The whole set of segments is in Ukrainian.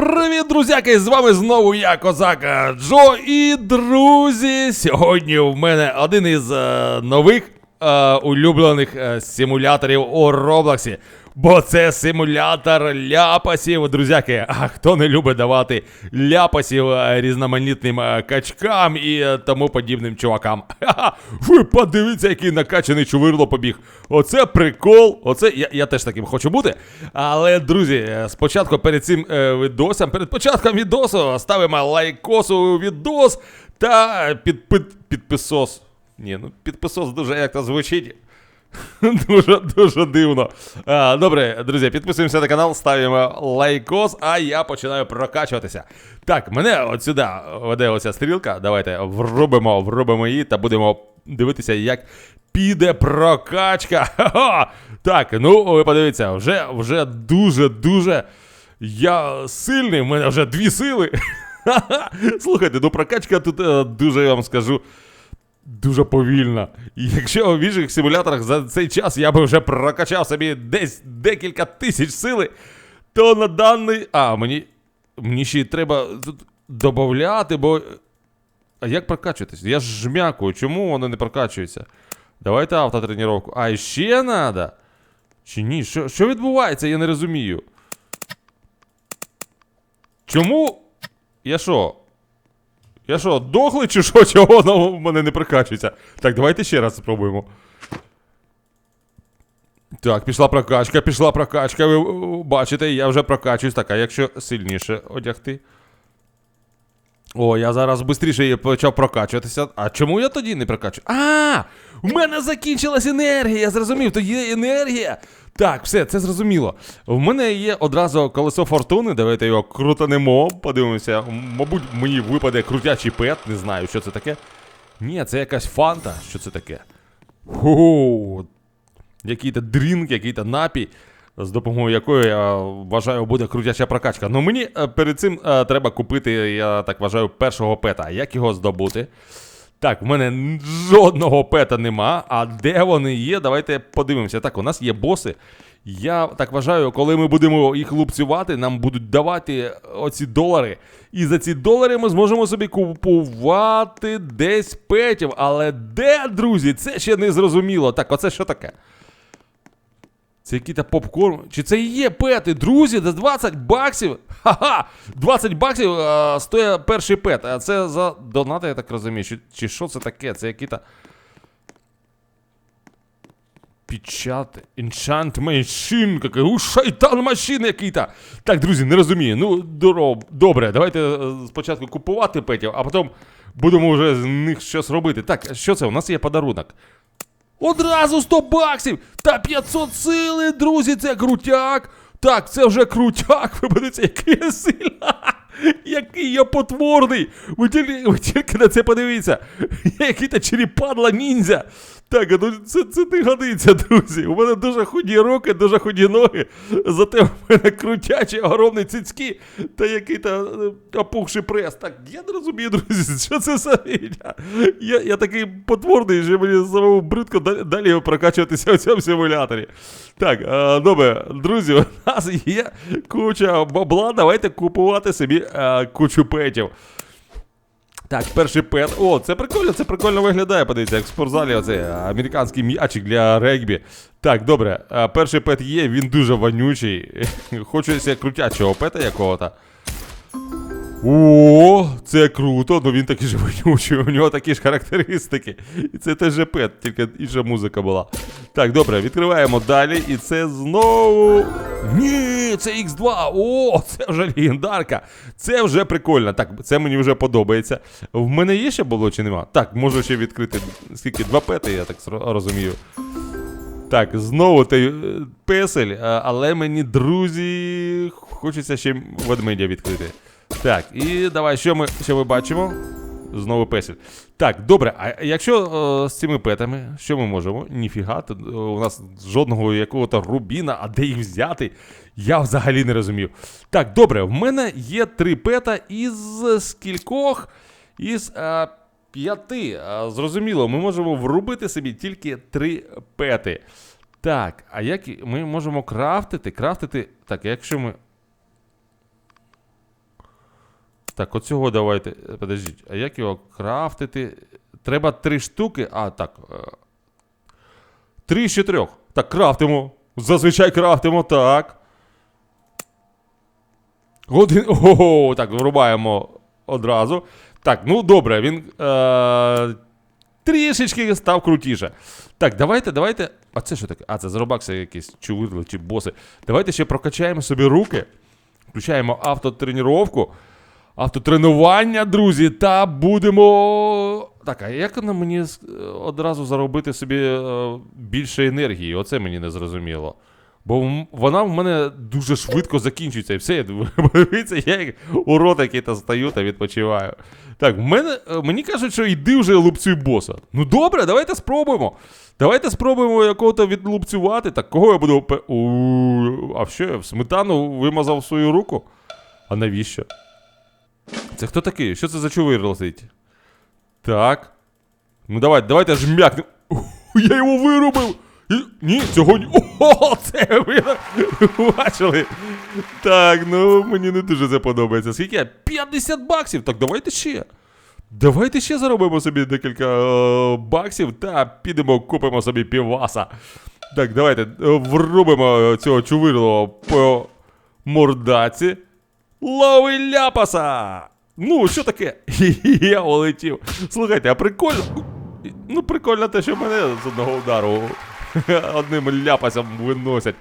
Привіт, друзяки! З вами знову я, Козака Джо. І друзі, сьогодні в мене один із е, нових е, улюблених е, симуляторів у Роблоксі. Бо це симулятор ляпасів, друзяки. А хто не любить давати ляпасів е, різноманітним е, качкам і е, тому подібним чувакам? Ха-ха! Ви подивіться, який накачаний чувирло побіг. Оце прикол. Оце я, я теж таким хочу бути. Але, друзі, спочатку перед цим е, відосом, перед початком відосу ставимо лайкосу відос та під, під, підписос. Ні, ну підписос дуже як то звучить. Дуже дуже дивно. А, добре, друзі, підписуємося на канал, ставимо лайкос, а я починаю прокачуватися. Так, мене от сюди веде оця стрілка. Давайте врубимо, врубимо її та будемо дивитися, як піде прокачка. Ха-ха! Так, ну ви подивіться, вже вже дуже-дуже я сильний, в мене вже дві сили. Слухайте, ну прокачка тут е, дуже я вам скажу. Дуже повільна. І якщо в інших симуляторах за цей час я би вже прокачав собі десь декілька тисяч сили, то на даний. А, мені. Мені ще й треба додати, бо. А як прокачуватись? Я ж жмякую, чому воно не прокачується? Давайте автотреніровку. А ще треба? Чи ні? Що, що відбувається, я не розумію. Чому? Я що? Я що, дохлий чи що, чого воно в мене не прокачується? Так, давайте ще раз спробуємо. Так, пішла прокачка, пішла прокачка. Ви е, бачите, я вже прокачуюсь. Так, а якщо сильніше одягти. О, я зараз швидше почав прокачуватися. А чому я тоді не прокачую? А! У мене закінчилась енергія, я зрозумів, то є енергія. Так, все, це зрозуміло. В мене є одразу колесо фортуни. Давайте його крутанемо, подивимося. Мабуть, мені випаде крутячий пет, не знаю, що це таке. Ні, це якась фанта. Що це таке? Ху, який-то дрінк, який-то напій, з допомогою якої я вважаю буде крутяча прокачка. Ну мені е, перед цим е, треба купити, я так вважаю, першого пета. Як його здобути? Так, в мене жодного пета нема. А де вони є? Давайте подивимося. Так, у нас є боси. Я так вважаю, коли ми будемо їх лупцювати, нам будуть давати оці долари. І за ці долари ми зможемо собі купувати десь петів. Але де, друзі, це ще не зрозуміло. Так, оце що таке? Це який-то попкорн. Чи це є пети? Друзі, за 20 баксів. Ха-ха! 20 баксів а, стоїть перший пет. А це за донати, я так розумію. Чи, чи що це таке? Це який-то. Печати. Enchant Machine. Какой. У, шайтан машин який-то. Так, друзі, не розумію. Ну, добре, давайте е, спочатку купувати петів, а потім будемо вже з них щось робити. Так, що це? У нас є подарунок. Одразу 100 баксів та 500 сили, друзі, це крутяк. Так, це вже крутяк. Ви подивіться, який я сильний. Який я потворний! Ви тільки, ви тільки на це подивіться. Який-то черепадла ніндзя. Так, а ну це, це не годиться, друзі. У мене дуже худі руки, дуже худі ноги. Зате в мене крутячі, огромні цицьки та який-то е, опухший прес. Так, я не розумію, друзі, що це за фігня? Я, я такий потворний, що мені самому бридко далі, прокачуватися у цьому симуляторі. Так, е, добре, друзі, у нас є куча бабла, давайте купувати собі е, кучу петів. Так, перший пет. О, це прикольно, це прикольно виглядає. Подивіться, як в спортзалі оцей е, американський м'ячик для регбі. Так, добре, е, перший пет є, він дуже вонючий. Хочеться крутячого пета якого-то. О, це круто, ну він такий же вонючий, у нього такі ж характеристики. І це теж пет, тільки інша музика була. Так, добре, відкриваємо далі, і це знову. Ні, це X2. О, це вже легендарка. Це вже прикольно. Так, це мені вже подобається. В мене є ще було чи нема? Так, можу ще відкрити. Скільки? Два пети, я так розумію. Так, знову той е, песель, але мені, друзі, хочеться ще ведмедя відкрити. Так, і давай, що ми, що ми бачимо? Знову песель. Так, добре, а якщо е, з цими петами, що ми можемо? Ніфіга, тут, е, у нас жодного якого-то рубіна, а де їх взяти? Я взагалі не розумію. Так, добре, в мене є три пета із скількох? Із е, п'яти. Е, зрозуміло, ми можемо врубити собі тільки три пети. Так, а як ми можемо крафтити? Крафтити. Так, якщо ми. Так, оцього давайте. е, Подождіть, а як його крафтити? Треба три штуки. А, так. е, Три з чотирьох. Так, крафтимо. Зазвичай крафтимо, так. Один. Ого, так, врубаємо одразу. Так, ну добре, він. Е- трішечки став крутіше. Так, давайте, давайте. А це що таке? А, це з Робакса якісь чувирли чи боси. Давайте ще прокачаємо собі руки. Включаємо автотренування, автотренування, друзі, та будемо. Так, а як нам мені одразу заробити собі е, більше енергії? Оце мені не зрозуміло. Бо вона в мене дуже швидко закінчується. І все, я думаю, подивіться, я як урод який то стою та відпочиваю. Так, мене, е, мені кажуть, що йди вже лупцюй боса. Ну добре, давайте спробуємо. Давайте спробуємо якого-то відлупцювати. Так, кого я буду. а що я в сметану вимазав свою руку? А навіщо? Це хто такий? Що це за чувир летить? Так. Ну давайте, давайте жмякнемо. Я його вирубив! Ні, цього ні. О, це ви бачили. Так, ну мені не дуже це подобається. Скільки? я? 50 баксів. Так давайте ще. Давайте ще заробимо собі декілька е, баксів та підемо купимо собі піваса. Так, давайте е, врубимо цього чувирлого по мордаці. Лови ляпаса! Ну, що таке? Я улетів. Слухайте, а прикольно. Ну, прикольно те, що мене з одного удару одним ляпасом виносять.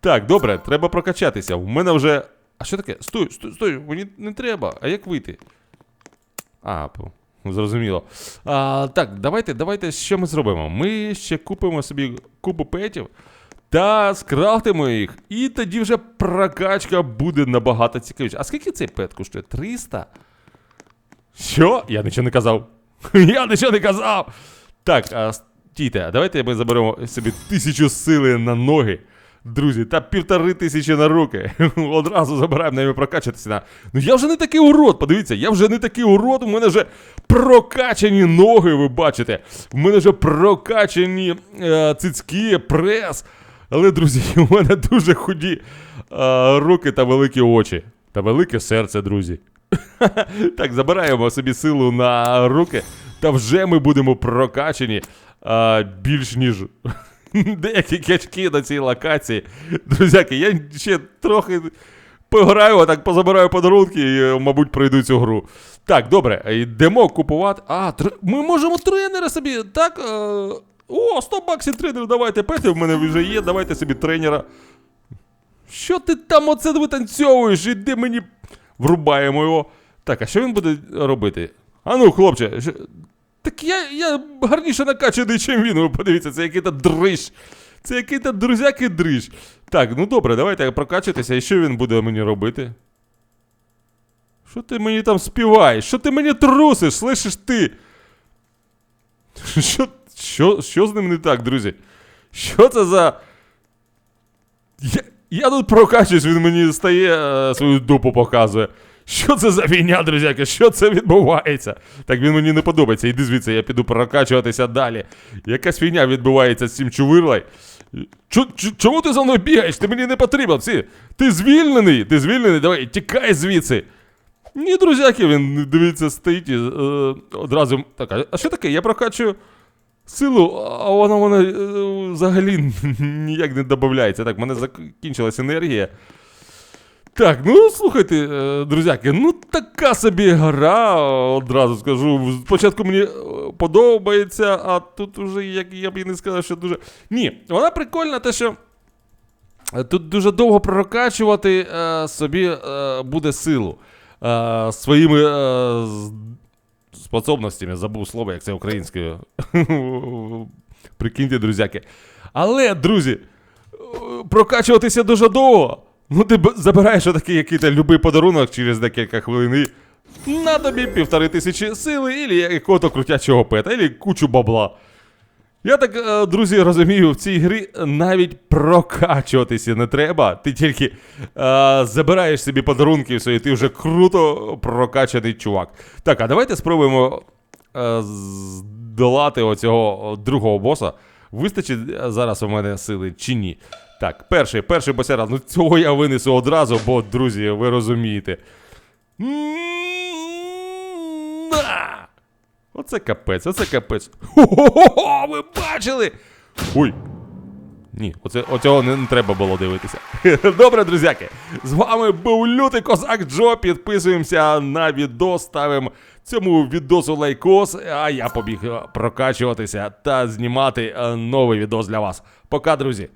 Так, добре, треба прокачатися. У мене вже. А що таке? Стой, стой, стой, мені не треба. А як вийти? А, зрозуміло. А, так, давайте, давайте, що ми зробимо? Ми ще купимо собі купу петів та скрафтимо їх. І тоді вже прокачка буде набагато цікавіше. А скільки цей пет коштує? 300? Що? Я нічого не казав. Я нічого не казав. Так, а, стійте, а давайте ми заберемо собі тисячу сили на ноги. Друзі, та півтори тисячі на руки. Одразу забираємо ними прокачатися. На... Ну я вже не такий урод, подивіться, я вже не такий урод, у мене вже прокачані ноги, ви бачите. У мене вже прокачані е, цицьки, прес. Але, друзі, у мене дуже худі е, руки та великі очі. Та велике серце, друзі. Так, забираємо собі силу на руки, та вже ми будемо прокачані а, більш ніж деякі качки на цій локації. Друзяки, я ще трохи пограю, а так позабираю подарунки і, е, мабуть, пройду цю гру. Так, добре, йдемо купувати. А, тр... ми можемо тренера собі, так? Е... О, 100 баксів тренер, давайте, пети в мене вже є, давайте собі тренера. Що ти там оце витанцьовуєш? Іди мені. Врубаємо його. Так, а що він буде робити? А ну, хлопче, що... так я, я гарніше накачаний, ніж він. Ви подивіться, це який-то дрищ. Це який-то друзякий дрищ. Так, ну добре, давайте прокачатися. І що він буде мені робити? Що ти мені там співаєш? Що ти мені трусиш? Слышиш ти? Що, що, що з ним не так, друзі? Що це за. Я, я тут прокачуюсь, він мені стає е, свою дупу показує. Що це за війня, друзяки? Що це відбувається? Так він мені не подобається. Іди звідси, я піду прокачуватися далі. Якась війня відбувається з цим чувирлай. Чо- чо- Чому ти за мною бігаєш? Ти мені не потрібен. Ці, ти звільнений, ти звільнений, давай, тікай звідси. Ні, друзяки, він дивіться, стоїть і е, одразу. Так, а що таке? Я прокачую силу, а вона, вона е, взагалі ніяк не додається. Так, в мене закінчилась енергія. Так, ну слухайте, е, друзяки, ну така собі гра, одразу скажу. Спочатку мені е, подобається, а тут уже як я б і не сказав, що дуже. Ні, вона прикольна, те, що. Тут дуже довго прокачувати собі буде силу своїми способностями, забув слово, як це українською. Прикиньте, друзяки. Але, друзі, прокачуватися дуже довго. Ну, ти забираєш отакий який-то любий подарунок через декілька хвилин на тобі півтори тисячі сили, і якого-то крутячого пета, і кучу бабла. Я так, е, друзі, розумію, в цій грі навіть прокачуватися не треба. Ти тільки е, забираєш собі подарунки все, і ти вже круто прокачаний чувак. Так, а давайте спробуємо е, здолати оцього другого боса. Вистачить зараз у мене сили чи ні? Так, перший, перший босяра. Ну цього я винесу одразу, бо, друзі, ви розумієте. На! Оце капець, оце капець. Хо-хо-хо, ви бачили? Ой. Ні, оце, оцього не, не треба було дивитися. Добре, друзяки. З вами був лютий козак Джо. Підписуємося на відос, ставимо цьому відосу лайкос, а я побіг прокачуватися та знімати е, новий відос для вас. Пока, друзі.